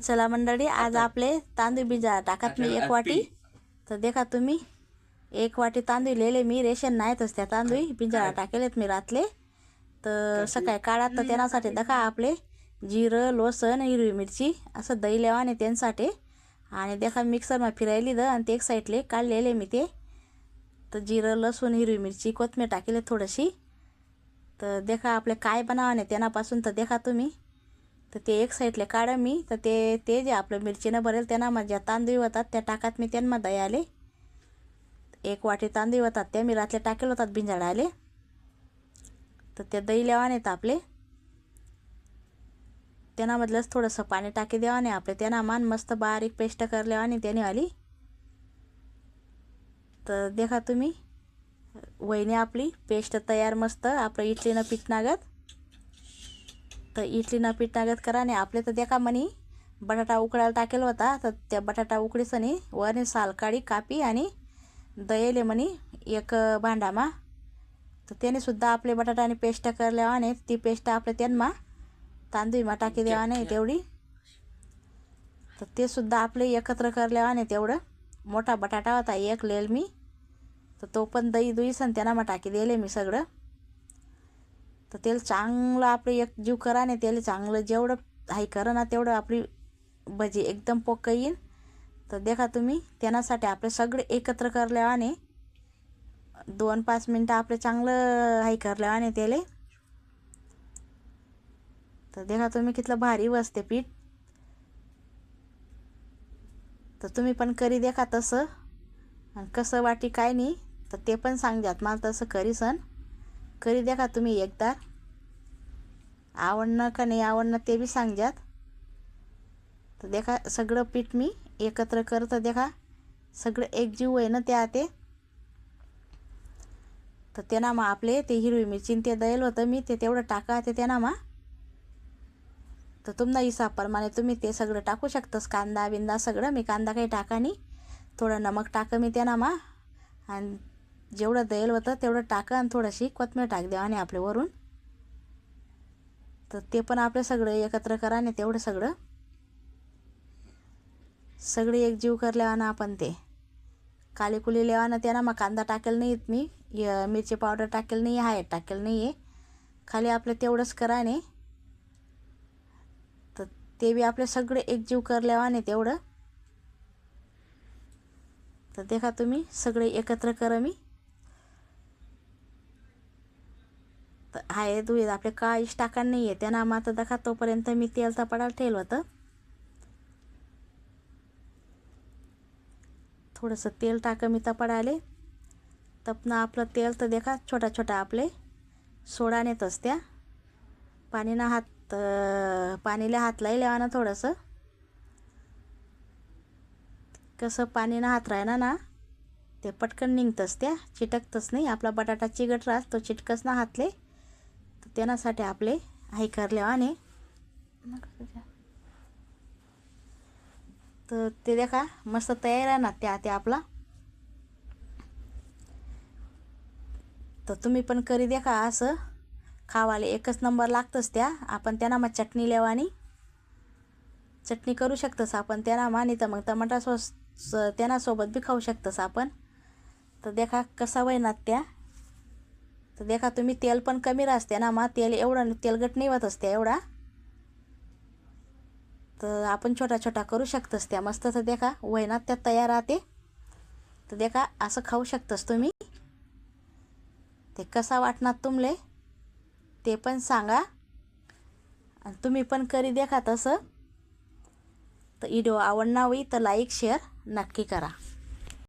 चला मंडळी आज आपले तांदूळ बिजा टाकत मी एक वाटी. तर देखा तुम्ही एक वाटी तांदूळ लिहिले. मी रेशन नाहीतच त्या तांदूळ. बिंजाळा टाकेलेत मी रातले. तर सकाळी काढात तर त्यांच्यासाठी दखा आपले जिरं लसण हिरवी मिरची. असं दही लेवाने त्यांसाठी आणि देखा मिक्सरमा फिरायली द आणि ते एक साईडले काढलेले मी ते. तर जिरं लसूण हिरवी मिरची कोथमीर टाकेले थोडीशी. तर देखा आपले काय बनावाने त्यांनापासून तर देखा तुम्ही. तर ते एक साईडले काढा मी. तर ते ते जे आपलं मिरचीनं भरेल त्यांना माझ्या तांदूळ होतात त्या टाकात मी त्यांना दही आले एक वाटी तांदूळ होतात त्या मी रातले टाकेल होतात बिंजाडा आले तर ते दही लेवाने आहेत आपले. त्याच्यामधलंच थोडंसं पाणी टाकी देवाने आपले. त्यांना मान मस्त बारीक पेस्ट करल्यावाने त्याने आली तर देखा तुम्ही वहिनी आपली पेस्ट तयार मस्त आपलं इटलीनं पीठ नागत. तर इडलीनं पीठ नागत कराने आपले तर देखा म्हणी. बटाटा उकळायला टाकेल होता तर त्या बटाटा उकडीसनी वरने साल काढी कापी आणि दयेले म्हणी एक भांडामा. तर त्याने सुद्धा आपले बटाटा आणि पेस्ट करल्यावाने ती पेस्ट आपल्या त्यांना तांदूळमा टाकी देवाने तेवढी. तर ते सुद्धा आपले एकत्र करल्यावाने तेवढं मोठा बटाटा होता एक लेल मी तर तो पण दही दुई सन त्यांना मग टाकी दिले मी सगळं. तर तेल चांगलं आपलं एक जीव कराने तेल चांगलं जेवढं हाय करा ना तेवढं आपली भजी एकदम पोक येईन. तर देखा तुम्ही त्यासाठी आपले सगळे एकत्र करल्यावाने दोन पाच मिनटं आपले चांगलं हाय करल्यावाने तेले तर देखा तुम्ही कितलं भारी बसते पीठ. तर तुम्ही पण करी देखा तसं. आणि कसं वाटी काय नाही तर ते पण सांगतात मला तसं करी द्या का देखा तुम्ही एकदा? आवडणं का नाही आवडणं ते बी सांगजात. तर देखा सगळं पीठ मी एकत्र करतं देखा सगळं एकजीव आहे ना त्या ते तर त्यांना मग आपले ते हिरवी मिरची ते दयेल होतं मी ते तेवढं टाका ते त्यांना मग. तर तुम्हाला हिसाबप्रमाणे तुम्ही ते सगळं टाकू शकतास कांदा बिंदा सगळं मी कांदा काही टाका नाही. थोडं नमक टाकं मी त्यांना मा आणि जेवढं दैल होतं तेवढं टाकं आणि थोडीशी कोथमीर टाक द्या आणि आपले वरून. तर ते पण आपलं सगळं एकत्र करा आणि तेवढं सगळं सगळे एकजीव करल्यावानं आपण ते. काली कुली लेवानं त्यांना मग कांदा टाकेल नाहीत मी. मिरची पावडर टाकेल नाही आहे टाकेल नाही आहे. खाली आपलं तेवढंच करा कराने तर ते बी आपले सगळे एकजीव करल्यावाने तेवढं. तर देखा तुम्ही सगळे एकत्र करा मी तर आहे दुई आपले काहीच टाका नाही आहे त्यांना मात्र देखा तोपर्यंत मी तेल तपडायला ठेवलं होतं. थोडंसं तेल टाकं मी तपडायले. तपणं आपलं तेल तर देखा छोटा छोटा आपले सोडा नेतच त्या पाणीनं हात पाणीला हात लाई लेवा ना थोडंसं. कसं पाणीनं हात राहिना ना ते पटकन निघतंच त्या चिटकतच नाही. आपला बटाटा चिगट राहत तो चिटकच ना हातले. तर त्यासाठी आपले हाय करल्यावाने तर ते देखा मस्त तयार आहे ना त्या ते आपला. तर तुम्ही पण करी देखा असं. खावाले एकच नंबर लागतंच त्या. आपण त्यांना मग चटणी लेवानी. चटणी करू शकतंस आपण त्यांना मानी तर मग टमाटा सॉस त्यांना सोबत बी खाऊ शकतंस आपण. तर देखा कसा वय ना त्या. तर देखा तुम्ही तेल पण कमी राहते ना मग तेल एवढं तेलगट नाही होत असते एवढा. तर आपण छोटा छोटा करू शकतोस त्या. मस्त तर देखा वहिनात त्यात तयार राहते. तर देखा असं खाऊ शकतोस तुम्ही. ते कसा वाटणार तुमले ते पण सांगा. आणि तुम्ही पण करी देखा तसं. तर व्हिडिओ आवडणार होई तर लाईक शेअर नक्की करा.